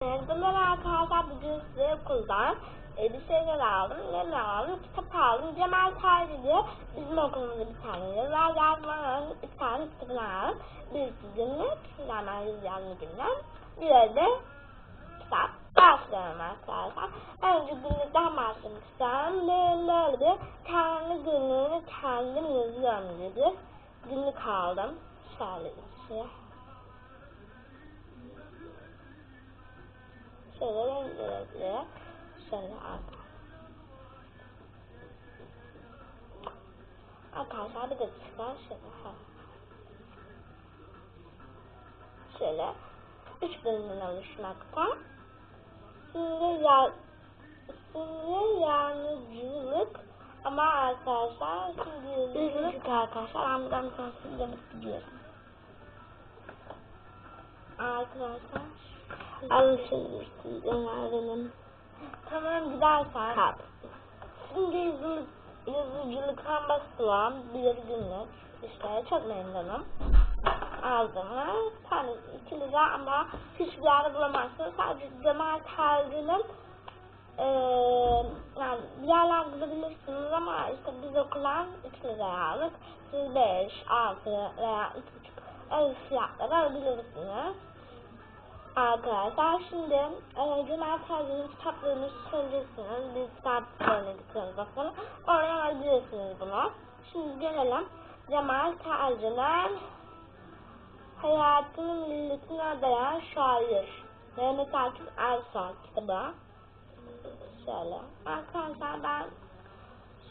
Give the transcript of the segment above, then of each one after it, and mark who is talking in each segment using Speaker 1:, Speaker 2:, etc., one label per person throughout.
Speaker 1: Merhabalar arkadaşlar bugün size okuldan e, bir şeyler aldım. Ne aldım? Kitap aldım. Cemal Tarih diye bizim okulumuzda bir tane yazar yazmanın bir tane kitabını aldım. Birisi günlük, hemen yazılı günler. Bir de kitap. Başlayalım arkadaşlar. Önce günlükten başlamak istiyorum. Böyle bir kendi günlüğünü kendim yazıyorum dedi. Günlük aldım. Şöyle bir şey. Şöyle renkli şöyle arka. Arkadaşlar bir dakika şöyle ha. Şöyle üç bölümden oluşmakta. Şimdi ya şimdi yalnızcılık ama arkadaşlar şimdi yalnızcılık arkadaşlar bir tanesini demek gidiyorum. Arkadaşlar alışılırsın öğrenim. Tamam gidersen. Kap. Şimdi yazılı, yazıcılıktan başlayalım. Bir günlük. İşte çok memnunum. Bir tanesi iki lira ama hiçbir yerde bulamazsın. Sadece Cemal Terzi'nin eee yani bir yerler bulabilirsiniz ama işte biz okulan 3 liraya aldık. Siz 5, 6 veya 3,5 öyle fiyatları alabilirsiniz. Arkadaşlar şimdi e, Cemal Terzi'nin kitaplarını söyleyeceksiniz. Bir kitaplarını getirdiniz falan. Oradan alabilirsiniz bunu. Şimdi gelelim. Cemal Terzi'nin Hayatını milletine adayan şair. Mehmet Akif Ersoy kitabı. Şöyle. Arkadaşlar ben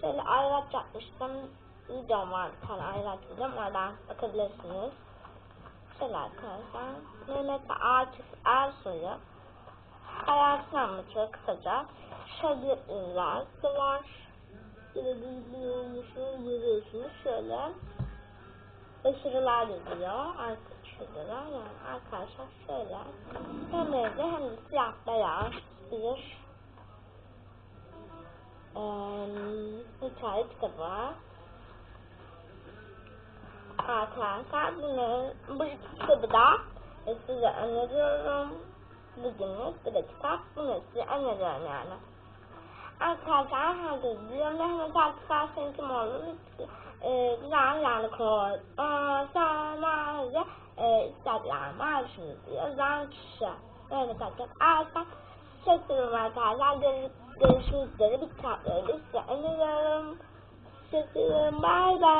Speaker 1: şöyle ayraç yapmıştım. Videom var bir tane ayraç videom. Oradan bakabilirsiniz. Şöyle arkadaşlar. Mehmet Akif Ersoy'u hayatını anlatıyor kısaca. Şöyle imzası var. Şöyle bilgilenmişini görüyorsunuz. Şöyle başarılar yazıyor. Artık şurada da yani arkadaşlar şöyle hem evde hem de siyah beyaz bir eee hikaye kitabı. Arkadaşlar bunu bu kitabı da e, size öneriyorum. Bugünlük bir de kitap bunu size öneriyorum yani. Arkadaşlar herkes biliyor Mehmet Akif Ersoy'un kim olduğunu e, güzel yani. Aa, sadece e, Instagram'a şunu yazan kişi. Mehmet Akif Ersoy. Çok arkadaşlar. Görüş, görüşmek üzere. Bir kitapları size öneriyorum. Çok. Bye bye.